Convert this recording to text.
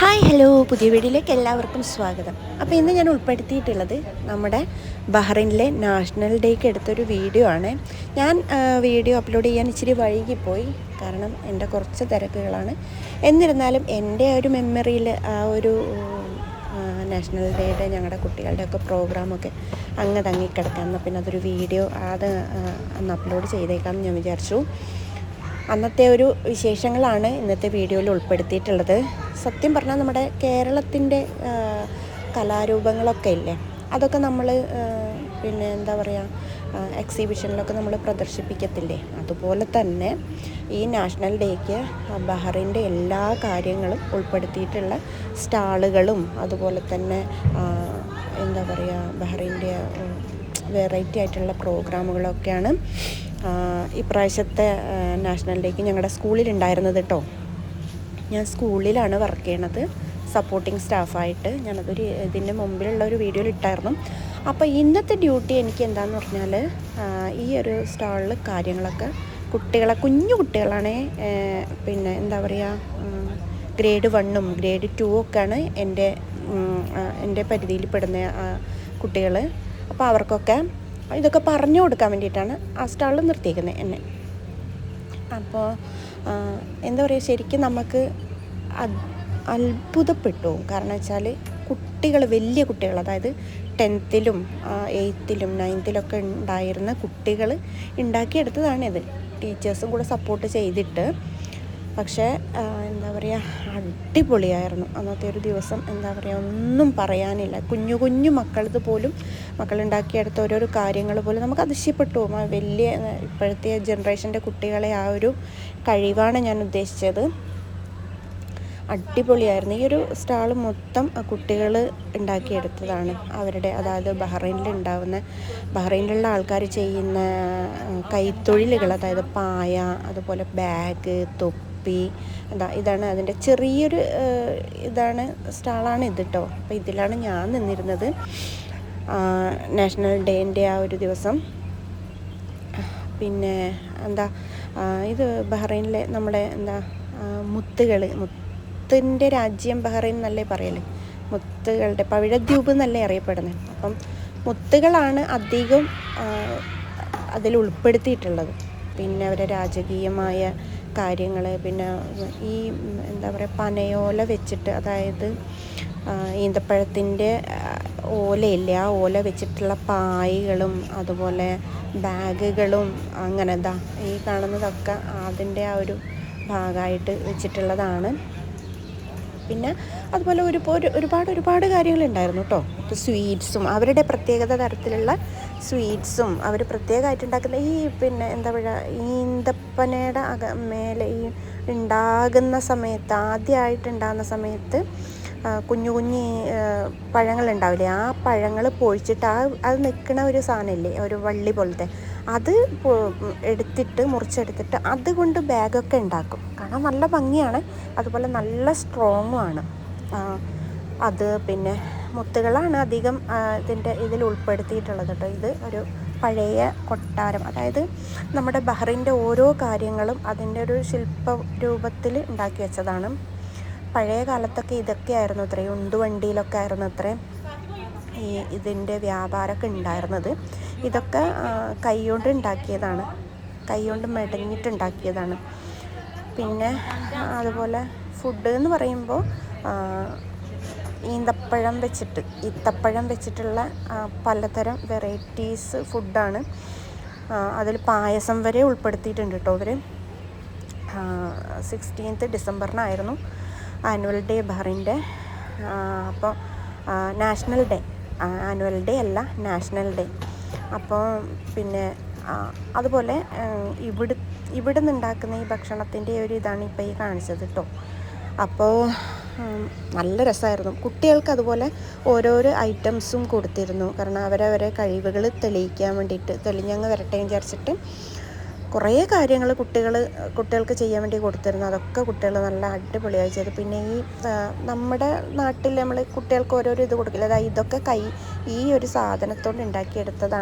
Hi hello പുതിയ വീഡിയോയിലേക്ക് എല്ലാവർക്കും സ്വാഗതം. അപ്പോൾ ഇന്ന് ഞാൻ ഉൾപ്പെടുത്തിയിട്ടുള്ളത് നമ്മുടെ ബഹ്റൈനിലെ നാഷണൽ ഡേക്ക് എടുത്തൊരു വീഡിയോ ആണ്. ഞാൻ വീഡിയോ അപ്ലോഡ് ചെയ്യാൻ ഇച്ചിരി വൈകിപ്പോയി. കാരണം എന്റെ കുറച്ച് തിരക്കുകളാണ്. എന്നിരുന്നാലും എന്റെ ഒരു മെമ്മറിയിൽ ആ ഒരു നാഷണൽ ഡേയുടെ ഞങ്ങളുടെ കുട്ടികളുടെ ഒക്കെ പ്രോഗ്രാമൊക്കെ അങ്ങ് തങ്ങിക്കിടക്കാം എന്നാൽ പിന്നെ അതൊരു വീഡിയോ അത് അന്ന് അപ്ലോഡ് ചെയ്തേക്കാമെന്ന് ഞാൻ വിചാരിച്ചു. അന്നത്തെ ഒരു വിശേഷങ്ങളാണ് ഇന്നത്തെ വീഡിയോയിൽ ഉൾപ്പെടുത്തിയിട്ടുള്ളത്. സത്യം പറഞ്ഞാൽ നമ്മുടെ കേരളത്തിന്റെ കലാരൂപങ്ങളൊക്കെ ഇല്ലേ? അതൊക്കെ നമ്മൾ പിന്നെ എന്താ പറയുക എക്സിബിഷനിലൊക്കെ നമ്മൾ പ്രദർശിപ്പിക്കത്തില്ലേ? അതുപോലെ തന്നെ ഈ നാഷണൽ ഡേക്ക് ബഹറിന്റെ എല്ലാ കാര്യങ്ങളും ഉൾപ്പെടുത്തിയിട്ടുള്ള സ്റ്റാളുകളും അതുപോലെ തന്നെ എന്താ പറയുക ബഹറിന്റെ വെറൈറ്റി ആയിട്ടുള്ള പ്രോഗ്രാമുകളൊക്കെയാണ് ഇപ്രാവശ്യത്തെ നാഷണൽ ഡേക്ക് ഞങ്ങളുടെ സ്കൂളിൽ ഉണ്ടായിരുന്നത് കേട്ടോ ഞാൻ സ്കൂളിലാണ് വർക്ക് ചെയ്യണത്. സപ്പോർട്ടിങ് സ്റ്റാഫായിട്ട് ഞാനതൊരു ഇതിന്റെ മുമ്പിലുള്ള ഒരു വീഡിയോയിൽ ഇട്ടായിരുന്നു. അപ്പോൾ ഇന്നത്തെ ഡ്യൂട്ടി എനിക്ക് എന്താണെന്ന് പറഞ്ഞാൽ ഈ ഒരു സ്റ്റാളിൽ കാര്യങ്ങളൊക്കെ കുട്ടികളെ കുഞ്ഞു കുട്ടികളാണ് പിന്നെ എന്താ പറയുക ഗ്രേഡ് വണ്ണും ഗ്രേഡ് ടൂ ഒക്കെയാണ് എന്റെ എന്റെ പരിധിയിൽ പെടുന്ന കുട്ടികൾ അപ്പോൾ അവർക്കൊക്കെ ഇതൊക്കെ പറഞ്ഞു കൊടുക്കാൻ വേണ്ടിയിട്ടാണ് ആ സ്റ്റാളിൽ നിർത്തിയിരിക്കുന്നത് എന്നെ. അപ്പോൾ എന്താ പറയുക ശരിക്കും നമുക്ക് അത്ഭുതപ്പെട്ടു. കാരണം വെച്ചാൽ കുട്ടികൾ വലിയ കുട്ടികൾ അതായത് ടെൻത്തിലും എയ്ത്തിലും നയൻത്തിലൊക്കെ ഉണ്ടായിരുന്ന കുട്ടികൾ ഉണ്ടാക്കിയെടുത്തതാണിത്. ടീച്ചേഴ്സും കൂടെ സപ്പോർട്ട് ചെയ്തിട്ട് പക്ഷേ എന്താ പറയുക അടിപൊളിയായിരുന്നു അന്നത്തെ ഒരു ദിവസം. എന്താ പറയുക ഒന്നും പറയാനില്ല. കുഞ്ഞു കുഞ്ഞു മക്കളത് പോലും മക്കളുണ്ടാക്കിയെടുത്ത ഓരോരോ കാര്യങ്ങൾ പോലും നമുക്ക് അതിശയപ്പെട്ടു പോകും. വലിയ ഇപ്പോഴത്തെ ജനറേഷന്റെ കുട്ടികളെ ആ ഒരു കഴിവാണ് ഞാൻ ഉദ്ദേശിച്ചത്. അടിപൊളിയായിരുന്നു. ഈ ഒരു സ്റ്റാൾ മൊത്തം കുട്ടികൾ ഉണ്ടാക്കിയെടുത്തതാണ്. അവരുടെ അതായത് ബഹ്റൈനിൽ ഉണ്ടാവുന്ന ബഹ്റൈനിലുള്ള ആൾക്കാർ ചെയ്യുന്ന കൈത്തൊഴിലുകൾ അതായത് പായ അതുപോലെ ബാഗ് തൊപ്പി എന്താ ഇതാണ് അതിന്റെ ചെറിയൊരു ഇതാണ് സ്റ്റാളാണ് ഇത് കേട്ടോ അപ്പോൾ ഇതിലാണ് ഞാൻ നിന്നിരുന്നത്. നാഷണൽ ഡേന്റെ ആ ഒരു ദിവസം. പിന്നെ എന്താ ഇത് ബഹ്റൈനിലെ നമ്മുടെ എന്താ മുത്തുകൾ മുത്തിന്റെ രാജ്യം ബഹ്റൈൻ എന്നല്ലേ പറയൽ? മുത്തുകളുടെ പവിഴദ്വീപ് എന്നല്ലേ അറിയപ്പെടുന്നത് അപ്പം മുത്തുകളാണ് അധികം അതിൽ ഉൾപ്പെടുത്തിയിട്ടുള്ളത്. പിന്നെ അവരെ രാജകീയമായ കാര്യങ്ങൾ പിന്നെ ഈ എന്താ പറയുക പനയോല വെച്ചിട്ട് അതായത് ഈന്തപ്പഴത്തിന്റെ ഓലയില്ലേ ആ ഓല വെച്ചിട്ടുള്ള പായകളും അതുപോലെ ബാഗുകളും അങ്ങനെ എന്താ ഈ കാണുന്നതൊക്കെ അതിന്റെ ആ ഒരു ഭാഗമായിട്ട് വെച്ചിട്ടുള്ളതാണ്. പിന്നെ അതുപോലെ ഒരു ഒരു- ഒരുപാട് ഒരുപാട് കാര്യങ്ങളുണ്ടായിരുന്നു കേട്ടോ ഇപ്പോൾ സ്വീറ്റ്സും അവരുടെ പ്രത്യേകത തരത്തിലുള്ള സ്വീറ്റ്സും അവർ പ്രത്യേകമായിട്ട് ഉണ്ടാക്കുന്ന ഈ പിന്നെ എന്താ പറയുക ഈന്തപ്പനയുടെ അക മേലെ ഈ ഉണ്ടാകുന്ന സമയത്ത് ആദ്യമായിട്ട് ഉണ്ടാകുന്ന സമയത്ത് കുഞ്ഞു കുഞ്ഞു പഴങ്ങൾ ഉണ്ടാവില്ലേ? ആ പഴങ്ങൾ പൊഴിച്ചിട്ട് ആ അത് നിൽക്കുന്ന ഒരു സാധനമില്ലേ? ഒരു വള്ളി പോലത്തെ. അത് എടുത്തിട്ട് മുറിച്ചെടുത്തിട്ട് അതുകൊണ്ട് ബാഗൊക്കെ ഉണ്ടാക്കും. കാരണം നല്ല ഭംഗിയാണ്. അതുപോലെ നല്ല സ്ട്രോങ്ങും ആണ്. അത് പിന്നെ മുത്തുകളാണ് അധികം ഇതിന്റെ ഇതിൽ ഉൾപ്പെടുത്തിയിട്ടുള്ളത് കേട്ടോ. ഇത് ഒരു പഴയ കൊട്ടാരം അതായത് നമ്മുടെ ബഹ്റിന്റെ ഓരോ കാര്യങ്ങളും അതിന്റെ ഒരു ശില്പ രൂപത്തിൽ ഉണ്ടാക്കി വെച്ചതാണ്. പഴയ കാലത്തൊക്കെ ഇതൊക്കെ ആയിരുന്നു അത്രേ ഉന്തുവണ്ടിയിലൊക്കെ ആയിരുന്നു അത്രേ ഈ ഇതിന്റെ വ്യാപാരമൊക്കെ ഉണ്ടായിരുന്നത്. ഇതൊക്കെ കൈകൊണ്ട് ഉണ്ടാക്കിയതാണ് കൈകൊണ്ട് മെടഞ്ഞിട്ടുണ്ടാക്കിയതാണ്. പിന്നെ അതുപോലെ ഫുഡ് എന്ന് പറയുമ്പോൾ ഈന്തപ്പഴം വെച്ചിട്ട് ഈത്തപ്പഴം വെച്ചിട്ടുള്ള പലതരം വെറൈറ്റീസ് ഫുഡാണ് അതിൽ പായസം വരെ ഉൾപ്പെടുത്തിയിട്ടുണ്ട് കേട്ടോ അവർ സിക്സ്റ്റീൻത്ത് ഡിസംബറിനായിരുന്നു ആനുവൽ ഡേ ബഹറിന്റെ. അപ്പോൾ നാഷണൽ ഡേ ആനുവൽ ഡേ അല്ല നാഷണൽ ഡേ അപ്പോൾ പിന്നെ അതുപോലെ ഇവിടെ ഇവിടെ നിന്നുണ്ടാക്കുന്ന ഈ ഭക്ഷണത്തിന്റെ ഒരു ഇതാണ് ഇപ്പോൾ ഈ കാണിച്ചത് കേട്ടോ അപ്പോൾ നല്ല രസമായിരുന്നു. കുട്ടികൾക്ക് അതുപോലെ ഓരോരോ ഐറ്റംസും കൊടുത്തിരുന്നു. കാരണം അവരവരെ കഴിവുകൾ തെളിയിക്കാൻ വേണ്ടിയിട്ട് തെളിഞ്ഞങ്ങ് വരട്ടെ വിചാരിച്ചിട്ട് കുറേ കാര്യങ്ങൾ കുട്ടികൾ കുട്ടികൾക്ക് ചെയ്യാൻ വേണ്ടി കൊടുത്തിരുന്നു. അതൊക്കെ കുട്ടികൾ നല്ല അടിപൊളിയായി ചെയ്തു. പിന്നെ ഈ നമ്മുടെ നാട്ടിൽ നമ്മൾ കുട്ടികൾക്ക് ഓരോരോ ഇത് കൊടുക്കില്ല. അതായത് ഇതൊക്കെ കൈ ഈ ഒരു സാധനത്തോണ്ട് ഉണ്ടാക്കിയെടുത്തതാണ്.